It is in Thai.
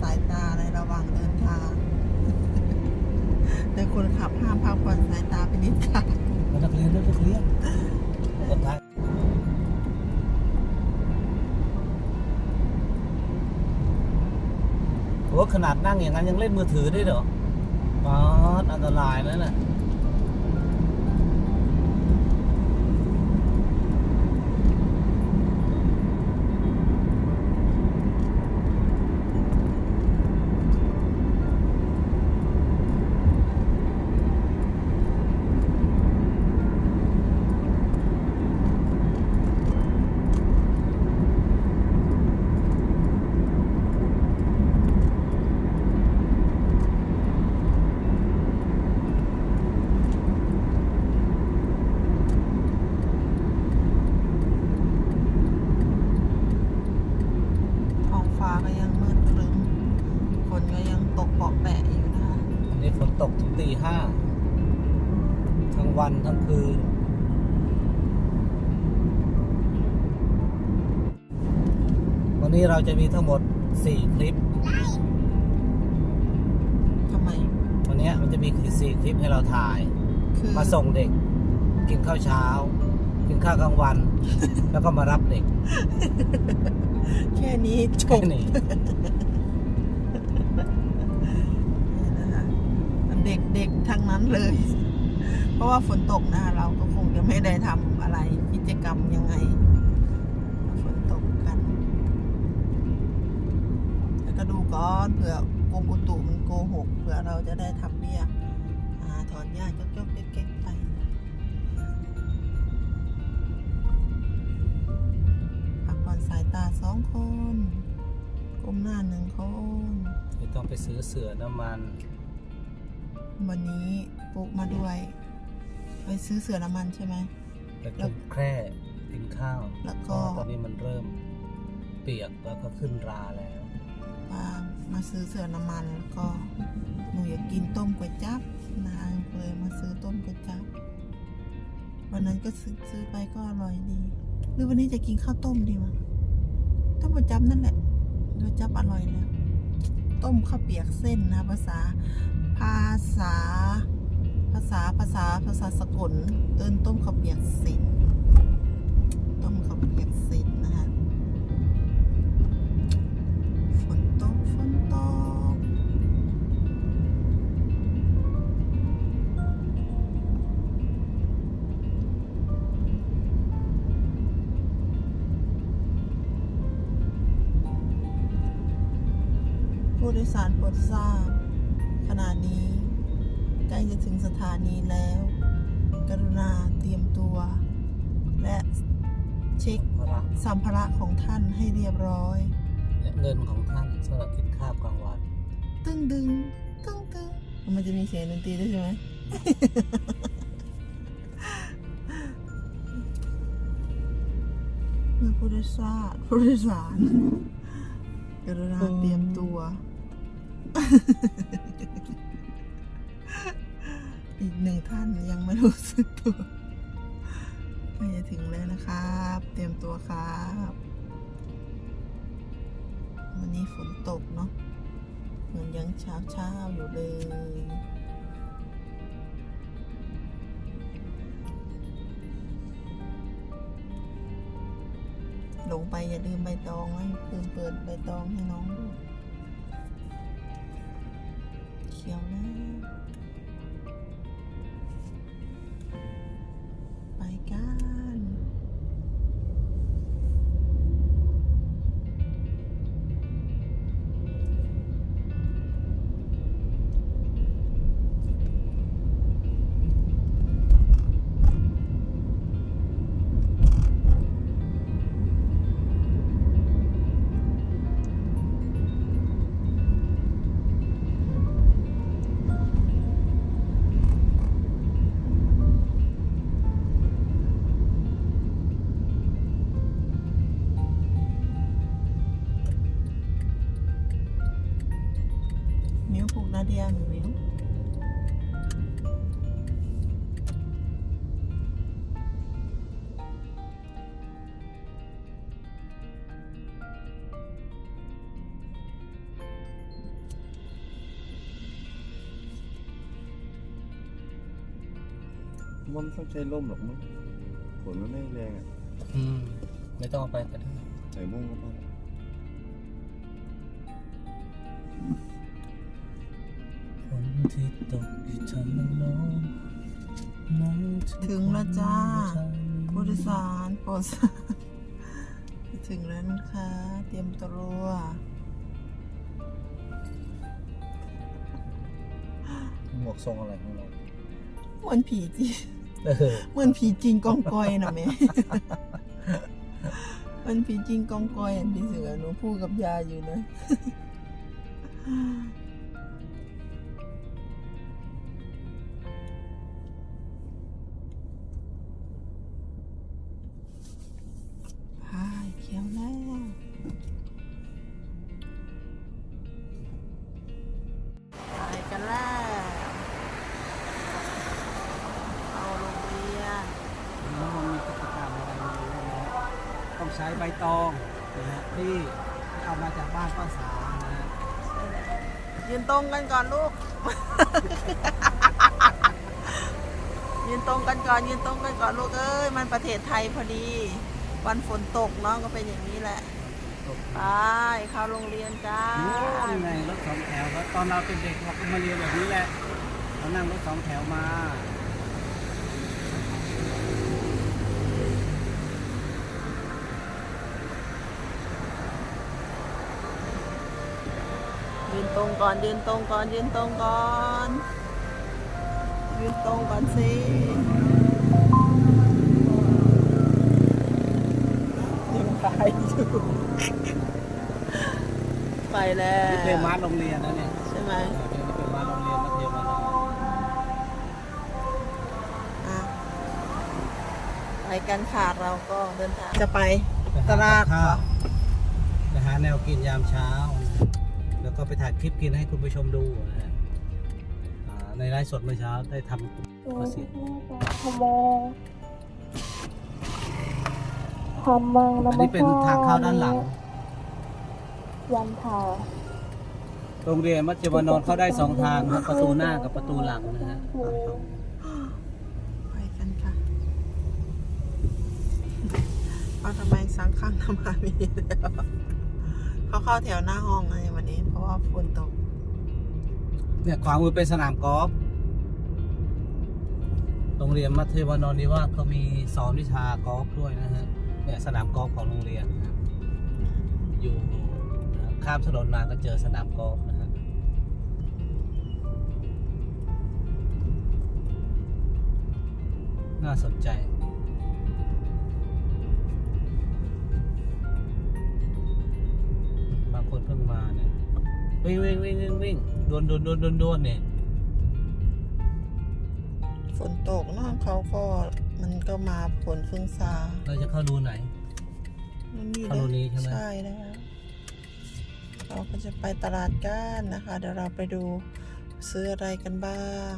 สายตาในระหว่างเดินทาง แต่คนขับห้ามพักผ่อนสายตาไปนิดค่ะรถนักเรียนรถนักเรียนรถทางว่าขนาดนั่งอย่างนั้นยังเล่นมือถือได้เหรอป๊อดอันตรายแล้วน่ะ คืนวันนี้เราจะมีทั้งหมด 4 คลิปทำไม วันนี้มันจะมี4คลิปให้เราถ่าย คือมาส่งเด็ก กินข้าวเช้า กินข้าวกลางวัน แล้วก็มารับเด็ก แค่นี้จแค่บนี้นะคะเด็กเด็กๆทั้งนั้นเลย เพราะว่าฝนตกนะคะเราก็คงจะไม่ได้ทำอะไรกิจกรรมยังไงฝนตกกัน แล้วก็ดูก่อนเผื่อกรมอุตุมันโกหกเผื่อเราจะได้ทำเบี้ยอ่าถอนหญ้าจกๆเก๊กๆไปพักผ่อนสายตาสองคนก้มหน้าหนึ่งคนไม่ต้องไปซื้อเสือน้ำมัน วันนี้ปุ๊กมาด้วย ไปซื้อเสือน้ำมันใช่ไหมแต่จุ่มแคร่กินข้าวแล้วก็เพราะาตอนนี้มันเริ่มเปียกแล้วก็ขึ้นราแล้วป้ามาซื้อเสือน้ำมันแล้วก็หนูอยากกินต้มก๋วยจั๊บนางเลยมาซื้อต้มก๋วยจั๊บวันนั้นก็ซื้อซื้อไปก็อร่อยดี หรือวันนี้จะกินข้าวต้มดีวะต้มก๋วยจั๊บนั่นแหละก๋วยจั๊บอร่อยแล้วต้มข้าวเปียกเส้นนะภาษา ภาษา ภาษาภาษาภาษาสกลเอิ้นต้มข้าวเปียกส้นต้มข้าวเปียกส้นนะคะฝนตกฝนตกผู้โดยสารโปรดทราบ ขณะนี้ ใกล้จะถึงสถานีแล้ว กรุณาเตรียมตัว และเช็คพระสัมภาระของท่านให้เรียบร้อย และเงินของท่านสำหรับกินข้าวกลางวัน ตึ้งดึงตึ้งตึ้งมันจะมีเสียงดนตรีด้วยใช่ไหม เมื่อผู้โดยสารผู้โดยสารกรุณาเตรียมตัว อีกหนึ่งท่านยังไม่รู้สึกตัวใกล้จะถึงแล้วนะครับ เตรียมตัวครับ วันนี้ฝนตกเนาะเหมือนยังเช้าเช้าๆอยู่เลยลงไปอย่าลืมใบตองนะลืมเปิดใบตองให้น้องด้ มิวปลูกนาเดียมิวว่าไม่ต้องใช้ร่มหรอกมั้งฝนมันไม่แรงอะ อืม ไม่ต้องเอาไปก็ได้ใส่มุ้งก็พอ ที่ตกที่ทำให้น้องน้องถึงแล้วจ้าผู้โดยสารโปรดถึงแล้วนะคะ เตรียมตัวหมวกทรงอะไรของเราเหมือนผีจริงเออเหมือนผีจริงกองกอยนะแม่เหมันผีจริงกองกอยอันพี่เสือหนูพูดกับยายอยู่นะ ช้ใบตองนะฮะที่เอามาจากบ้านป้าสานะฮะยืนตรงกันก่อนลูก ยืนตรงกันก่อนยืนตรงกันก่อนลูกเอ้ยมันประเทศไทยพอดี วันฝนตกเนาะก็เป็นอย่างนี้แหละตกไปเข้าโรงเรียนจ้านี่ไงรถสองแถวครับตอนเราเป็นเด็กเราก็มาเรียนแบบนี้แหละเรานั่งรถสองแถวมา ตรงก่อนยืนตรงก่อนยืนตรงก่อนยืนตรงก่อนสิยังไปอยู่ไปแล้วนี่เป็นม้าโรงเรียนนะเนี่ยใช่ไหมเป็นเป็นม้าโรงเรียนมัธยมมาน้อยอะไปกันค่ะเราก็เดินทางจะไปตลาดข้าวไปหาแนวกินยามเช้านะ แล้วก็ไปถ่ายคลิปกินให้คุณผู้ชมดูนะฮะอ่าในไลฟ์สดเมื่อเช้าได้ทำประสิทธิ์ธรรมะธรรมังอันนี้เป็นทางเข้าด้านหลังยันทาโรงเรียนมัธยมนนท์เข้าได้สองทางนะประตูหน้ากับประตูหลังนะฮะไปกันค่ะเอาทำไมสังข้างทำไมามีแล้วเขาเข้าแถวหน้าห้องเลยวันนี้ เพราะว่าฝนตก เนี่ยขวามือเป็นสนามกอล์ฟโรงเรียนมัธยมนนท์นี่ว่าเขามีสอนวิชากอล์ฟด้วยนะฮะเนี่ยสนามกอล์ฟของโรงเรียนนะครับอยู่ข้ามถนนมาก็เจอสนามกอล์ฟนะฮะน่าสนใจ วิ่งวิ่งวิ่งวิ่งวิ่งดวนดวนดวนดวนดวนเนี่ยฝนตกเนาะเขาก็มันก็มาฝนฟึ่งซาเราจะเข้ารูไหนนั่นนี่เข้ารูนี้ใช่ไหม ใช่แล้ว เราก็จะไปตลาดกันนะคะ เดี๋ยวเราไปดูซื้ออะไรกันบ้าง